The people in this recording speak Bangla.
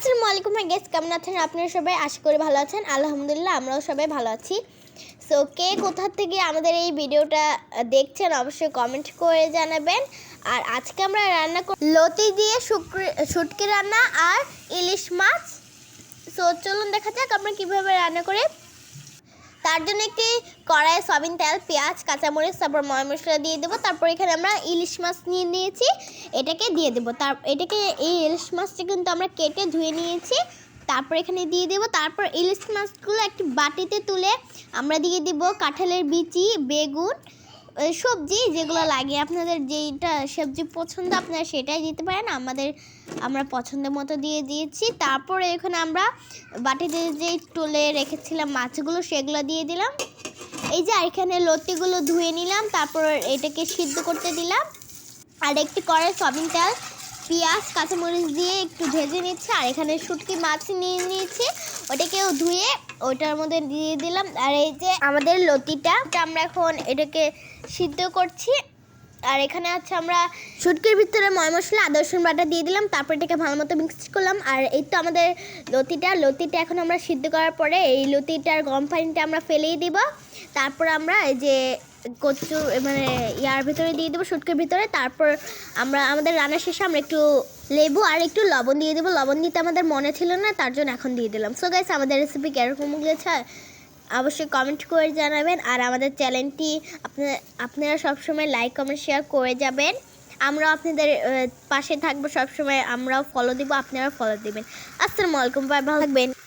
আসসালামু আলাইকুম হ্যাঁ গেস কেমন আছেন? আপনারা সবাই আশা করি ভালো আছেন। আলহামদুলিল্লাহ, আমরাও সবাই ভালো আছি। সো কে কোথা থেকে আমাদের এই ভিডিওটা দেখছেন, অবশ্যই কমেন্ট করে জানাবেন। আর আজকে আমরা রান্না করি লতি দিয়ে শুটকি রান্না আর ইলিশ মাছ। সো চলুন দেখা যাক আমরা কীভাবে রান্না করি। তার জন্য একটি কড়াই সয়াবিন তেল, পেঁয়াজ, কাঁচামরিচ, তারপর ময় মশলা দিয়ে দেবো। তারপর এখানে আমরা ইলিশ মাছ নিয়ে নিয়েছি, এটাকে দিয়ে দেবো। তার, এটাকে, এই ইলিশ মাছটা কিন্তু আমরা কেটে ধুয়ে নিয়েছি। তারপর এখানে দিয়ে দেবো, তারপর ইলিশ মাছগুলো একটি বাটিতে তুলে আমরা দিয়ে দেবো কাঁঠালের বিচি, বেগুন সবজি যেগুলো লাগে, আপনাদের যেইটা সবজি পছন্দ আপনারা সেটাই দিতে পারেন। আমাদের, আমরা পছন্দ মতো দিয়ে দিয়েছি। তারপরে এখানে আমরা বাটিতে যে তুলে রেখেছিলাম মাছগুলো, সেগুলো দিয়ে দিলাম। এই যে এখানে লতিগুলো ধুয়ে নিলাম, তারপর এটাকে সিদ্ধ করতে দিলাম। আর একটি কড়াই সয়াবিন তেল পেঁয়াজ, কাঁচামরিচ দিয়ে একটু ভেজে নিচ্ছে। আর এখানে শুটকি মাছ নিয়ে নিয়েছি। ওটাকেও ধুয়ে ওটার মধ্যে দিয়ে দিলাম। আর এই যে আমাদের লতিটা আমরা এখন এটাকে সিদ্ধ করছি। আর এখানে আছে আমরা শুটকির ভিতরে ময় মশলা আদা, রসুন বাটা দিয়ে দিলাম। তারপর এটাকে ভালো মতো মিক্স করলাম। আর এই তো আমাদের লতিটা। লতিটা এখন আমরা সিদ্ধ করার পরে এই লতিটার গরম পানিটা আমরা ফেলেই দিব। তারপর আমরা এই যে কচু মানে ইয়ার ভিতরে দিয়ে দেবো, শুটকির ভিতরে। তারপর আমরা, আমাদের রান্নার শেষে আমরা একটু লেবু আর একটু লবণ দিয়ে দেবো। লবণ দিতে আমাদের মনে ছিল না, তার জন্য এখন দিয়ে দিলাম। সো গাইস আমাদের রেসিপি কীরকম গেছে অবশ্যই কমেন্ট করে জানাবেন। আর আমাদের চ্যানেলটি আপনারা আপনারা সবসময় লাইক কমেন্ট শেয়ার করে যাবেন। আমরাও আপনাদের পাশে থাকব সবসময়। আমরাও ফলো দিব, আপনারাও ফলো দিবেন। আসসালামু আলাইকুম বাই ভালো থাকবেন।